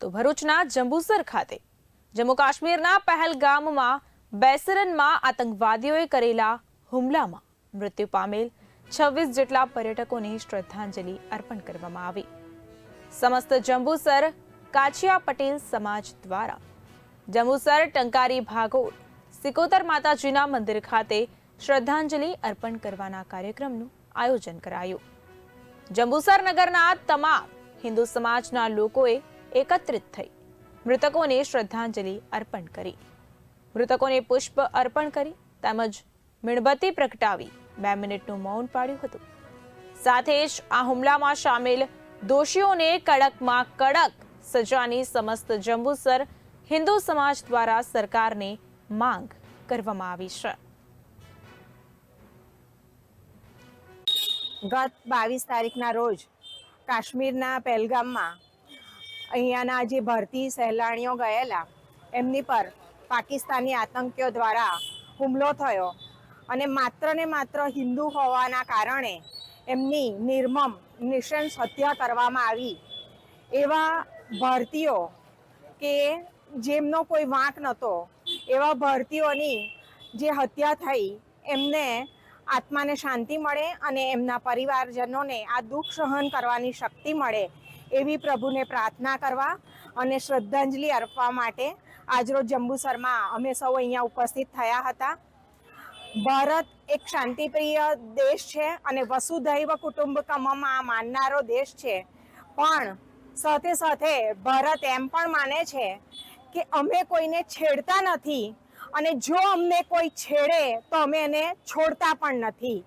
તો ભરૂચના જંબુસર ખાતે. જમ્મુ કાશ્મીરના પહેલગામમાં બેસરનમાં આતંકવાદીઓએ કરેલા હુમલામાં મૃત્યુ પામેલ છવ્વીસ જેટલા પર્યટકોને શ્રદ્ધાંજલિ અર્પણ કરવામાં આવી. સમસ્ત જંબુસર કાછિયા પટેલ સમાજ દ્વારા. જંબુસર ટંકારી ભાગોળ સિકોતર માતાજીના મંદિર ખાતે શ્રદ્ધાંજલિ અર્પણ કરવાના કાર્યક્રમનું આયોજન કરાયું. જંબુસર નગરના તમામ હિન્દુ સમાજના લોકોએ એકત્રિત થઈ. મૃતકોને શ્રદ્ધાંજલિ અર્પણ કરી. મૃતકોને પુષ્પ અર્પણ કરી, તેમજ મીણબત્તી પ્રગટાવી બે મિનિટનું મૌન પાડ્યું હતું. સાથે જ આ હુમલામાં સામેલ દોષીઓને કડકમાં કડક સજાની સમસ્ત જંબુસર હિન્દુ સમાજ દ્વારા સરકારને માંગ કરવામાં આવી છે. ગત બાવીસ તારીખના રોજ કાશ્મીરના પહેલગામમાં અહીંયાના જે ભારતીય સહેલાણીઓ ગયેલા, એમની પર પાકિસ્તાની આતંકીઓ દ્વારા હુમલો થયો અને માત્ર ને માત્ર હિન્દુ હોવાના કારણે એમની નિર્મમ, નિશંસ હત્યા કરવામાં આવી. એવા ભારતીયો કે જેમનો કોઈ વાંક નહોતો, એવા ભારતીયોની જે હત્યા થઈ, એમને આત્માને શાંતિ મળે અને એમના પરિવારજનોને આ દુઃખ સહન કરવાની શક્તિ મળે એવી પ્રભુને પ્રાર્થના કરવા અને શ્રદ્ધાંજલિ અર્પવા માટે આજરોજ જંબુસરમાં અમે સૌ અહીંયા ઉપસ્થિત થયા હતા. ભારત એક શાંતિપ્રિય દેશ છે અને વસુધૈવ કુટુંબકમમાં માનનારો દેશ છે. પણ સાથે સાથે ભારત એમ પણ માને છે કે અમે કોઈને છેડતા નથી અને જો અમને કોઈ છેડે તો અમે એને છોડતા પણ નથી.